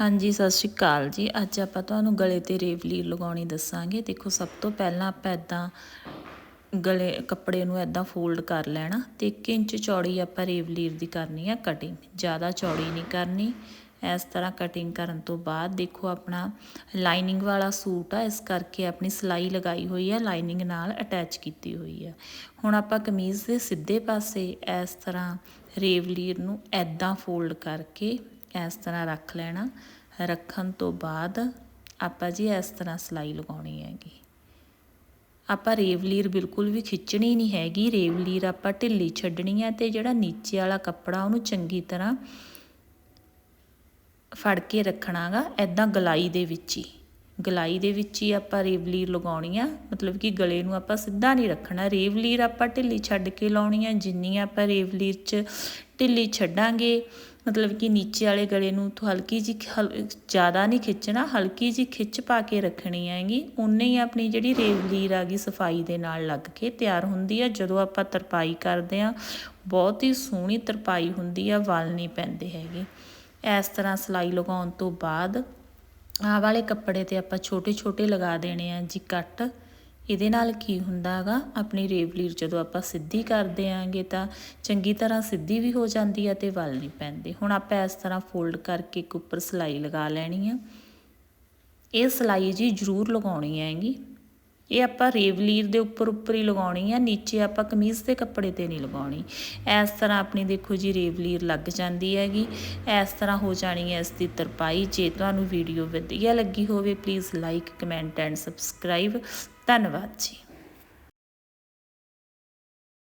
ਹਾਂਜੀ, ਸਤਿ ਸ਼੍ਰੀ ਅਕਾਲ ਜੀ। ਅੱਜ ਆਪਾਂ ਤੁਹਾਨੂੰ ਗਲੇ ਤੇ ਰੇਵਲੀਰ ਲਗਾਉਣੀ ਦੱਸਾਂਗੇ। ਦੇਖੋ, ਸਭ ਤੋਂ ਪਹਿਲਾਂ ਆਪਾਂ ਇਦਾਂ ਗਲੇ, ਕੱਪੜੇ ਨੂੰ ਇਦਾਂ ਫੋਲਡ ਕਰ ਲੈਣਾ ਤੇ 1 ਇੰਚ ਚੌੜੀ ਆਪਾਂ ਰੇਵਲੀਰ ਦੀ ਕਰਨੀ ਆ ਕਟਿੰਗ। ਜ਼ਿਆਦਾ ਚੌੜੀ ਨਹੀਂ ਕਰਨੀ। ਇਸ ਤਰ੍ਹਾਂ ਕਟਿੰਗ ਕਰਨ ਤੋਂ ਬਾਅਦ ਦੇਖੋ, ਆਪਣਾ ਲਾਈਨਿੰਗ ਵਾਲਾ ਸੂਟ ਆ, ਇਸ ਕਰਕੇ ਆਪਣੀ ਸਲਾਈ ਲਗਾਈ ਹੋਈ ਹੈ ਲਾਈਨਿੰਗ ਨਾਲ ਅਟੈਚ ਕੀਤੀ ਹੋਈ ਹੈ ਹੁਣ ਆਪਾਂ ਕਮੀਜ਼ ਦੇ ਸਿੱਧੇ ਪਾਸੇ ਇਸ ਤਰ੍ਹਾਂ ਰੇਵਲੀਰ ਨੂੰ ਐਦਾਂ ਫੋਲਡ ਕਰਕੇ ਇਸ ਤਰ੍ਹਾਂ ਰੱਖ ਲੈਣਾ। ਰੱਖਣ ਤੋਂ ਬਾਅਦ ਆਪਾਂ ਜੀ ਇਸ ਤਰ੍ਹਾਂ ਸਲਾਈ ਲਗਾਉਣੀ ਹੈਗੀ। ਆਪਾਂ ਰੇਵਲੀਰ ਬਿਲਕੁਲ ਵੀ ਖਿੱਚਣੀ ਨਹੀਂ ਹੈਗੀ। ਰੇਵਲੀਰ ਆਪਾਂ ਢਿੱਲੀ ਛੱਡਣੀ ਹੈ ਤੇ ਜਿਹੜਾ ਨੀਚੇ ਵਾਲਾ ਕੱਪੜਾ ਉਹਨੂੰ ਚੰਗੀ ਤਰ੍ਹਾਂ ਫੜ ਕੇ ਰੱਖਣਾਗਾ ਐਦਾਂ ਗਲਾਈ ਦੇ ਵਿੱਚ ਹੀ। ਗਲਾਈ ਦੇ ਵਿੱਚ ਹੀ ਆਪਾਂ ਰੇਵਲੀਰ ਲਗਾਉਣੀ ਆ। ਮਤਲਬ ਕਿ ਗਲੇ ਨੂੰ ਆਪਾਂ ਸਿੱਧਾ ਨਹੀਂ ਰੱਖਣਾ। ਰੇਵਲੀਰ ਆਪਾਂ ਢਿੱਲੀ ਛੱਡ ਕੇ ਲਾਉਣੀ ਆ। ਜਿੰਨੀ ਆਪਾਂ ਰੇਵਲੀਰ 'ਚ ਢਿੱਲੀ ਛੱਡਾਂਗੇ ਮਤਲਬ ਕਿ ਨੀਚੇ ਵਾਲੇ ਗਲੇ ਨੂੰ ਤੋਂ ਹਲਕੀ ਜੀ ਜ਼ਿਆਦਾ ਨਹੀਂ ਖਿੱਚਣਾ, ਹਲਕੀ ਜੀ ਖਿੱਚ ਪਾ ਕੇ ਰੱਖਣੀ ਹੈਗੀ। ਉਨੇ ਹੀ ਆਪਣੀ ਜਿਹੜੀ ਰੇਵਲੀਰ ਆ ਗਈ ਸਫ਼ਾਈ ਦੇ ਨਾਲ ਲੱਗ ਕੇ ਤਿਆਰ ਹੁੰਦੀ ਆ। ਜਦੋਂ ਆਪਾਂ ਤਰਪਾਈ ਕਰਦੇ ਆ, ਬਹੁਤ ਹੀ ਸੋਹਣੀ ਤਰਪਾਈ ਹੁੰਦੀ ਆ, ਵਲ ਨਹੀਂ ਪੈਂਦੇ ਹੈਗੇ। ਇਸ ਤਰ੍ਹਾਂ ਸਲਾਈ ਲਗਾਉਣ ਤੋਂ ਬਾਅਦ ਆਹ ਵਾਲੇ ਕੱਪੜੇ ਤੇ ਆਪਾਂ ਛੋਟੇ ਛੋਟੇ ਲਗਾ ਦੇਣੇ ਆ ਜੀ ਕੱਟ। ਇਹਦੇ ਨਾਲ ਕੀ ਹੁੰਦਾ ਹੈਗਾ ਆਪਣੀ ਰੇਵਲੀਰ ਜਦੋਂ ਆਪਾਂ ਸਿੱਧੀ ਕਰਦੇ ਆਂਗੇ ਤਾਂ ਚੰਗੀ ਤਰ੍ਹਾਂ ਸਿੱਧੀ ਵੀ ਹੋ ਜਾਂਦੀ ਹੈ ਤੇ ਵੱਲ ਨਹੀਂ ਪੈਂਦੇ। ਹੁਣ ਆਪਾਂ ਇਸ ਤਰ੍ਹਾਂ ਫੋਲਡ ਕਰਕੇ ਇੱਕ ਉੱਪਰ ਸਲਾਈ ਲਗਾ ਲੈਣੀ ਆ। ਇਹ ਸਲਾਈ ਜੀ ਜ਼ਰੂਰ ਲਗਾਉਣੀ ਹੈਗੀ। ਇਹ ਆਪਾਂ ਰੇਵਲੀਰ ਦੇ ਉੱਪਰ ਉੱਪਰ ਹੀ ਲਗਾਉਣੀ ਆ, ਨੀਚੇ ਆਪਾਂ ਕਮੀਜ਼ ਦੇ ਕੱਪੜੇ ਤੇ ਨਹੀਂ ਲਗਾਉਣੀ। ਇਸ ਤਰ੍ਹਾਂ ਆਪਣੀ ਦੇਖੋ ਜੀ ਰੇਵਲੀਰ ਲੱਗ ਜਾਂਦੀ ਹੈਗੀ। ਇਸ ਤਰ੍ਹਾਂ ਹੋ ਜਾਣੀ ਹੈ ਇਸ ਦੀ ਤਰਪਾਈ। ਜੇ ਤੁਹਾਨੂੰ ਵੀਡੀਓ ਵਧੀਆ ਲੱਗੀ ਹੋਵੇ please like comment and subscribe ਧੰਨਵਾਦ ਜੀ।